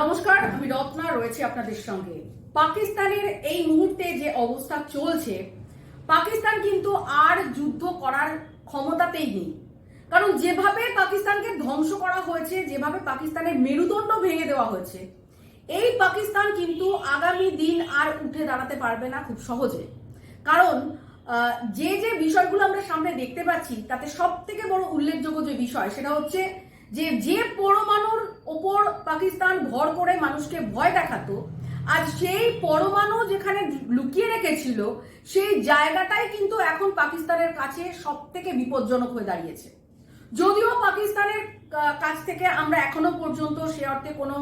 নমস্কার, আমি রত্না, রয়েছে আপনাদের সঙ্গে। পাকিস্তানের এই মুহূর্তে যে অবস্থা চলছে, পাকিস্তান কিন্তু আর যুদ্ধ করার ক্ষমতাতেই নেই। কারণ যেভাবে পাকিস্তানকে ধ্বংস করা হয়েছে, যেভাবে পাকিস্তানের মেরুদণ্ড ভেঙে দেওয়া হয়েছে, এই পাকিস্তান কিন্তু আগামী দিন আর উঠে দাঁড়াতে পারবে না খুব সহজে। কারণ যে যে বিষয়গুলো আমরা সামনে দেখতে পাচ্ছি, তাতে সব থেকে বড় উল্লেখযোগ্য যে বিষয়, সেটা হচ্ছে যে যে পরমাণুর ওপর পাকিস্তান ভর করে মানুষকে ভয় দেখাতো আজ সেই পরমাণু যেখানে লুকিয়ে রেখেছিল, সেই জায়গাটাই কিন্তু এখন পাকিস্তানের কাছে সব থেকে বিপজ্জনক হয়ে দাঁড়িয়েছে। যদিও পাকিস্তানের কাছ থেকে আমরা এখনও পর্যন্ত সে অর্থে কোনো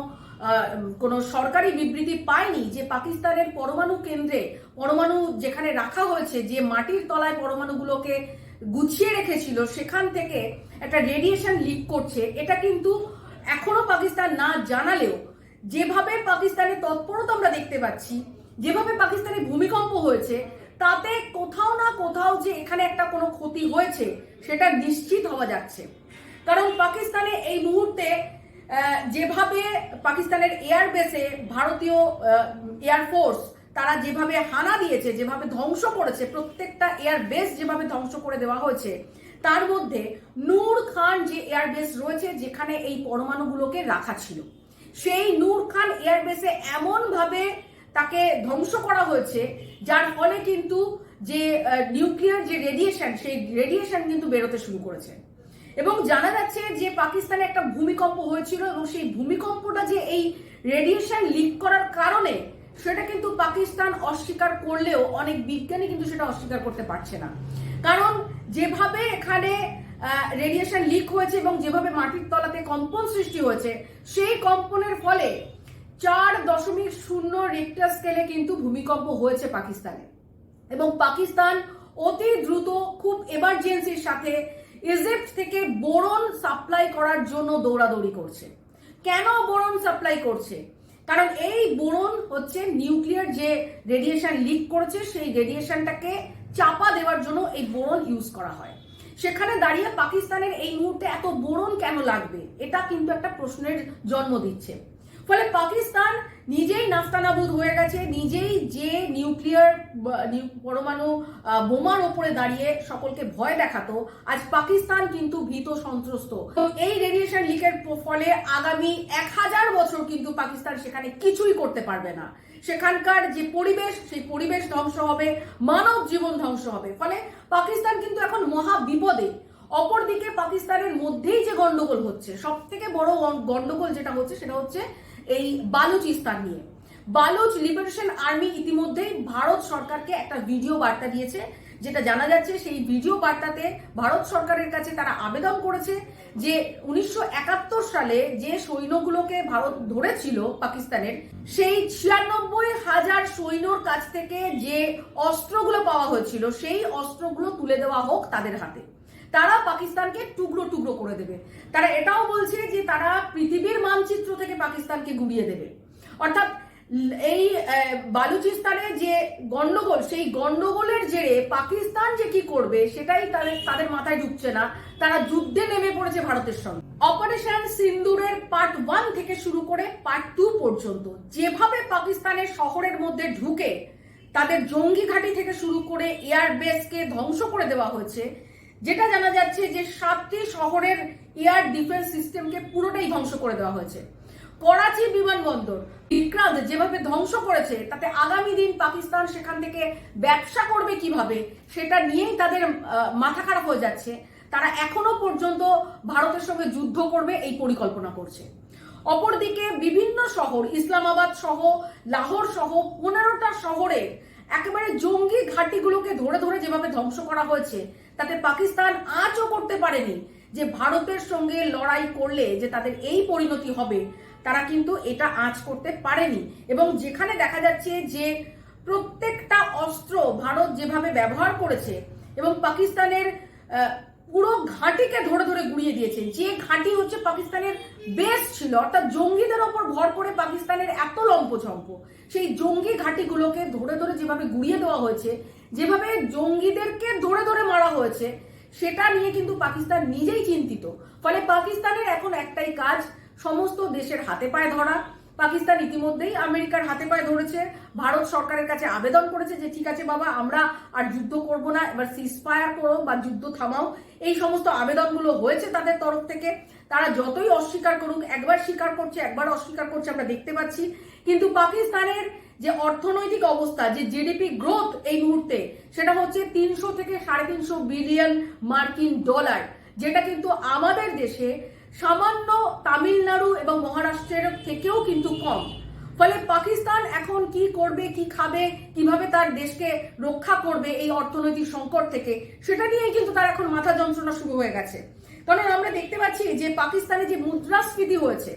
কোনো সরকারি বিবৃতি পাইনি যে পাকিস্তানের পরমাণু কেন্দ্রে, পরমাণু যেখানে রাখা হয়েছে, যে মাটির তলায় পরমাণুগুলোকে গুছিয়ে রেখেছিল, সেখান থেকে একটা রেডিয়েশন লিক করছে, এটা কিন্তু এখনও পাকিস্তান না জানালেও, যেভাবে পাকিস্তানের তৎপরতা আমরা দেখতে পাচ্ছি, যেভাবে পাকিস্তানের ভূমিকম্প হয়েছে, তাতে কোথাও না কোথাও যে এখানে একটা কোনো ক্ষতি হয়েছে, সেটা নিশ্চিত হওয়া যাচ্ছে। কারণ পাকিস্তানে এই মুহূর্তে যেভাবে পাকিস্তানের এয়ারবেসে ভারতীয় এয়ারফোর্স তারা যেভাবে হানা দিয়েছে, যেভাবে ধ্বংস করেছে, প্রত্যেকটা এয়ারবেস যেভাবে ধ্বংস করে দেওয়া হয়েছে তার মধ্যে নূর খান যে এয়ারবেস রয়েছে, যেখানে এই পরমাণুগুলোকে রাখা ছিল। সেই নূর খান এয়ারবেসে এমনভাবে তাকে ধ্বংস করা হয়েছে, যার ফলে কিন্তু যে নিউক্লিয়ার যে রেডিয়েশন সেই রেডিয়েশন কিন্তু বেরোতে শুরু করেছে। এবং জানা যাচ্ছে যে পাকিস্তানে একটা ভূমিকম্প হয়েছিল এবং সেই ভূমিকম্পটা যে এই রেডিয়েশন লিক করার কারণে সেটা কিন্তু পাকিস্তান অস্বীকার করলেও অনেক বিজ্ঞানী কিন্তু সেটা অস্বীকার করতে পারছে না। কারণ যেভাবে এখানে রেডিয়েশন লিক হয়েছে এবং যেভাবে মাটির তলাতে কম্পন সৃষ্টি হয়েছে, সেই কম্পনের ফলে চার দশমিক শূন্য রিক্টার স্কেলে কিন্তু ভূমিকম্প হয়েছে পাকিস্তানে। এবং পাকিস্তান অতি দ্রুত খুব এমার্জেন্সির সাথে ইজিপ্ট থেকে বোরন সাপ্লাই করার জন্য দৌড়াদৌড়ি করছে। কেন বোরন সাপ্লাই করছে? কারণ এই বোরন হচ্ছে নিউক্লিয়ার যে রেডিয়েশন লিক করেছে, সেই রেডিয়েশনটাকে চাপা দেওয়ার জন্য এই বোরন ইউজ করা হয়। সেখানে দাঁড়িয়ে পাকিস্তানের এই মুহূর্তে এত বোরন কেন লাগবে? এটা কিন্তু একটা প্রশ্নের জন্ম দিচ্ছে। ফলে পাকিস্তান নিজেই নাস্তানাবুদ হয়ে গেছে, নিজেই যে নিউক্লিয়ার নিউ- পরমাণু বোমার ওপরে দাঁড়িয়ে সকলকে ভয় দেখাতো, আজ পাকিস্তান কিন্তু ভীত সন্ত্রস্ত। এই রেডিয়েশন লিকের ফলে আগামী এক হাজার বছর কিন্তু পাকিস্তান সেখানে কিছুই করতে পারবে না। সেখানকার যে পরিবেশ, সেই পরিবেশ ধ্বংস হবে, মানব জীবন ধ্বংস হবে। ফলে পাকিস্তান কিন্তু এখন মহা বিপদে। অপরদিকে পাকিস্তানের মধ্যেই যে গন্ডগোল হচ্ছে সব থেকে বড় গন- গন্ডগোল যেটা হচ্ছে, সেটা হচ্ছে এই বালুচিস্তান নিয়ে। বালুচ লিবারেশন আর্মি ইতিমধ্যেই ভারত সরকারকে একটা ভিডিও বার্তা দিয়েছে, যেটা জানা যাচ্ছে সেই ভিডিও বার্তাতে ভারত সরকারের কাছে তারা আবেদন করেছে যে উনিশশো একাত্তর সালে যে সৈন্যগুলোকে ভারত ধরেছিল পাকিস্তানের, সেই ছিয়ানব্বই হাজার সৈন্যর কাছ থেকে যে অস্ত্রগুলো পাওয়া হয়েছিল, সেই অস্ত্রগুলো তুলে দেওয়া হোক তাদের হাতে। তারা পাকিস্তানকে টুকরো টুকরো করে দেবে। তারা এটাও বলছে যে তারা পৃথিবীর মানচিত্র থেকে পাকিস্তানকে গুড়িয়ে দেবে। অর্থাৎ এই বালুচিস্তানে যে গন্ডগোল, সেই গন্ডগোলের জেরে পাকিস্তান যে কি করবে সেটাই তাদের তাদের মাথায় ঢুকছে না। তারা যুদ্ধে নেমে পড়েছে ভারতের সঙ্গে। অপারেশন সিন্দুরের পার্ট ওয়ান থেকে শুরু করে পার্ট টু পর্যন্ত যেভাবে পাকিস্তানের শহরের মধ্যে ঢুকে তাদের জঙ্গি ঘাঁটি থেকে শুরু করে এয়ারবেসকে ধ্বংস করে দেওয়া হয়েছে যেটা জানা যাচ্ছে যে সাতটি শহরের এয়ার ডিফেন্স সিস্টেমকে পুরোটাই ধ্বংস করে দেওয়া হয়েছে। করাচি বিমানবন্দর, বিক্রান্ত যেভাবে ধ্বংস করেছে, তাতে আগামী দিন পাকিস্তান সেখান থেকে ব্যবসা করবে কীভাবে, সেটা নিয়েই তাদের মাথা খারাপ হয়ে যাচ্ছে। তারা এখনও পর্যন্ত ভারতের সঙ্গে যুদ্ধ করবে, এই পরিকল্পনা করছে। অপরদিকে বিভিন্ন শহর, ইসলামাবাদ সহ, লাহোর সহ, পনেরোটা শহরে একেবারে জঙ্গি ঘাঁটিগুলোকে ধরে ধরে যেভাবে ধ্বংস করা হয়েছে তাতে পাকিস্তান আজও করতে পারেনি যে ভারতের সঙ্গে লড়াই করলে যে তাদের এই পরিণতি হবে, তারা কিন্তু এটা আঁচ করতে পারেনি। এবং যেখানে দেখা যাচ্ছে যে প্রত্যেকটা অস্ত্র ভারত যেভাবে ব্যবহার করেছে এবং পাকিস্তানের পুরো ঘাঁটিকে ধরে ধরে গুড়িয়ে দিয়েছে, যে ঘাঁটি হচ্ছে পাকিস্তানের বেস ছিল, অর্থাৎ জঙ্গিদের ওপর ভর করে পাকিস্তানের এত লম্পঝম্প, সেই জঙ্গি ঘাঁটিগুলোকে ধরে ধরে যেভাবে গুড়িয়ে দেওয়া হয়েছে যেভাবে জঙ্গিদেরকে ধরে ধরে মারা হয়েছে, সেটা নিয়ে কিন্তু পাকিস্তান নিজেই চিন্তিত। ফলে পাকিস্তানের এখন একটাই কাজ, সমস্ত দেশের হাতে পায়ে ধরা। পাকিস্তান ইতিমধ্যেই আমেরিকার হাতে পায়ে ধরেছে। ভারত সরকারের কাছে আবেদন করেছে যে, ঠিক আছে বাবা, আমরা আর যুদ্ধ করব না, এবার সিজফায়ার করো বা যুদ্ধ থামাও। এই সমস্ত আবেদনগুলো হয়েছে তাদের তরফ থেকে। তারা যতই অস্বীকার করুক, একবার স্বীকার করছে, একবার অস্বীকার করছে, আমরা দেখতে পাচ্ছি। কিন্তু পাকিস্তানের যে অর্থনৈতিক অবস্থা, যে জিডিপি গ্রোথ এই মুহূর্তে, সেটা হচ্ছে তিনশো থেকে সাড়ে তিনশো বিলিয়ন মার্কিন ডলার, যেটা কিন্তু আমাদের দেশে সামান্য তামিলনাড়ু এবং মহারাষ্ট্রের থেকেও কিন্তু কম। ফলে পাকিস্তান এখন কি করবে, কি খাবে, কীভাবে তার দেশকে রক্ষা করবে এই অর্থনৈতিক সংকট থেকে, সেটা নিয়েই কিন্তু তার এখন মাথা যন্ত্রণা শুরু হয়ে গেছে। কারণ আমরা দেখতে পাচ্ছি যে পাকিস্তানে যে মুদ্রাস্ফীতি হয়েছে,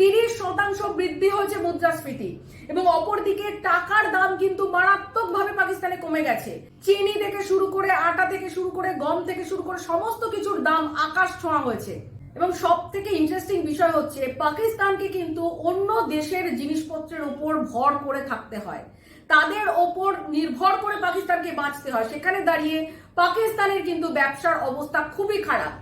তিরিশ শতাংশ বৃদ্ধি হয়েছে মুদ্রাস্ফীতি এবং অপরদিকে টাকার দাম কিন্তু মারাত্মকভাবে পাকিস্তানে কমে গেছে। চিনি থেকে শুরু করে আটা থেকে শুরু করে গম থেকে শুরু করে সমস্ত কিছুর দাম আকাশ ছোঁয়া হয়েছে। এবং সব থেকে ইন্টারেস্টিং বিষয় হচ্ছে, পাকিস্তানকে কিন্তু অন্য দেশের জিনিসপত্রের উপর ভর করে থাকতে হয়। তাদের ওপর নির্ভর করে পাকিস্তানকে বাঁচতে হয়। সেখানে দাঁড়িয়ে পাকিস্তানের কিন্তু ব্যবসার অবস্থা খুবই খারাপ।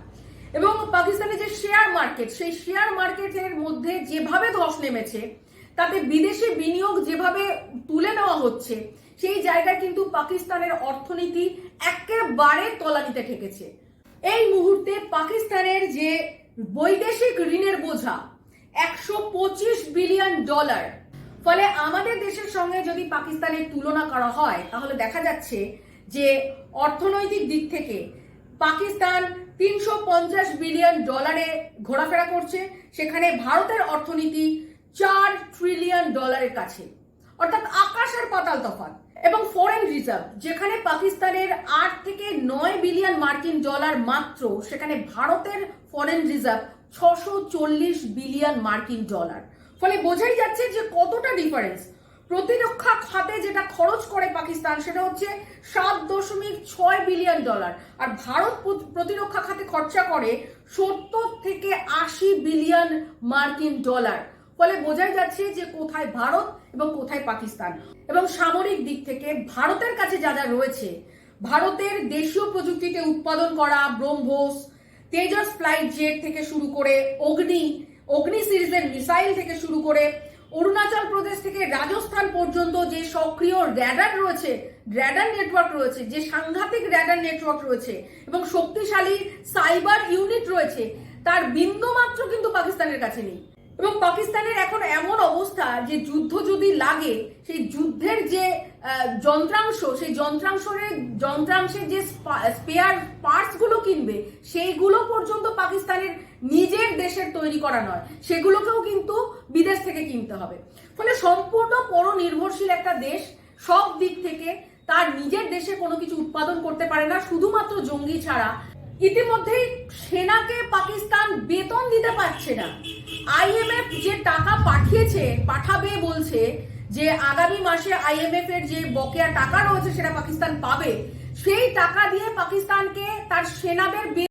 এবং পাকিস্তানের যে শেয়ার মার্কেট সেই শেয়ার মার্কেটের মধ্যে যেভাবে ধস নেমেছে, তাতে বিদেশি বিনিয়োগ যেভাবে তুলে নেওয়া হচ্ছে, সেই জায়গায় কিন্তু পাকিস্তানের অর্থনীতি একেবারে তলানিতে ঠেকেছে। এই মুহূর্তে পাকিস্তানের যে বৈদেশিক ঋণের বোঝা, একশো পঁচিশ বিলিয়ন ডলার। ফলে আমাদের দেশের সঙ্গে যদি পাকিস্তানের তুলনা করা হয়, তাহলে দেখা যাচ্ছে যে অর্থনৈতিক দিক থেকে পাকিস্তান তিনশো পঞ্চাশ বিলিয়ন ডলারে ঘোরাফেরা করছে, সেখানে ভারতের অর্থনীতি চার ট্রিলিয়ন ডলারের কাছে। অর্থাৎ আকাশের পাতাল তফাৎ। এবং ফরেন রিজার্ভ যেখানে পাকিস্তানের আট থেকে নয় বিলিয়ন মার্কিন ডলার মাত্র, সেখানে ভারতের ফরেন রিজার্ভ ছশো চল্লিশ বিলিয়ন মার্কিন ডলার ফলে বোঝাই যাচ্ছে যে কতটা ডিফারেন্স প্রতিরক্ষা খাতে যেটা খরচ করে পাকিস্তান, সেটা হচ্ছে সাত দশমিক ছয় বিলিয়ন ডলার আর ভারত প্রতিরক্ষা খাতে খরচা করে সত্তর থেকে আশি বিলিয়ন মার্কিন ডলার ফলে বোঝাই যাচ্ছে যে কোথায় ভারত এবং কোথায় পাকিস্তান। এবং সামরিক দিক থেকে ভারতের কাছে যা যা রয়েছে, ভারতের দেশীয় প্রযুক্তিতে উৎপাদন করা ব্রহ্মোস, তেজস ফ্লাইট জেট থেকে শুরু করে অগ্নি অগ্নি সিরিজের মিসাইল থেকে শুরু করে অরুণাচল প্রদেশ থেকে রাজস্থান পর্যন্ত যে সক্রিয় র্যাডার রয়েছে র্যাডার নেটওয়ার্ক রয়েছে, যে সাংঘাতিক র্যাডার নেটওয়ার্ক রয়েছে এবং শক্তিশালী সাইবার ইউনিট রয়েছে, তার বিন্দুমাত্র কিন্তু পাকিস্তানের কাছে নেই। এবং পাকিস্তানের এখন এমন অবস্থা যে যুদ্ধ যদি লাগে, সেই যুদ্ধের যে যন্ত্রাংশ, সেই যন্ত্রাংশের যন্ত্রাংশের যে স্পেয়ার পার্টসগুলো কিনবে, সেইগুলো পর্যন্ত পাকিস্তানের নিজের দেশের তৈরি করা নয়। সেগুলোকেও কিন্তু বিদেশ থেকে কিনতে হবে। ফলে সম্পূর্ণ পরনির্ভরশীল একটা দেশ সব দিক থেকে তার নিজের দেশে কোনো কিছু উৎপাদন করতে পারে না। শুধুমাত্র জঙ্গি ছাড়া ইতিমধ্যেই সেনাকে পাকিস্তান বেতন দিতে পারছে না। আইএমএফ যে টাকা পাঠিয়েছে, পাঠাবে বলছে যে আগামী মাসে আইএমএফ এর যে বকেয়া টাকা রয়েছে সেটা পাকিস্তান পাবে। সেই টাকা দিয়ে পাকিস্তানকে তার সেনাদের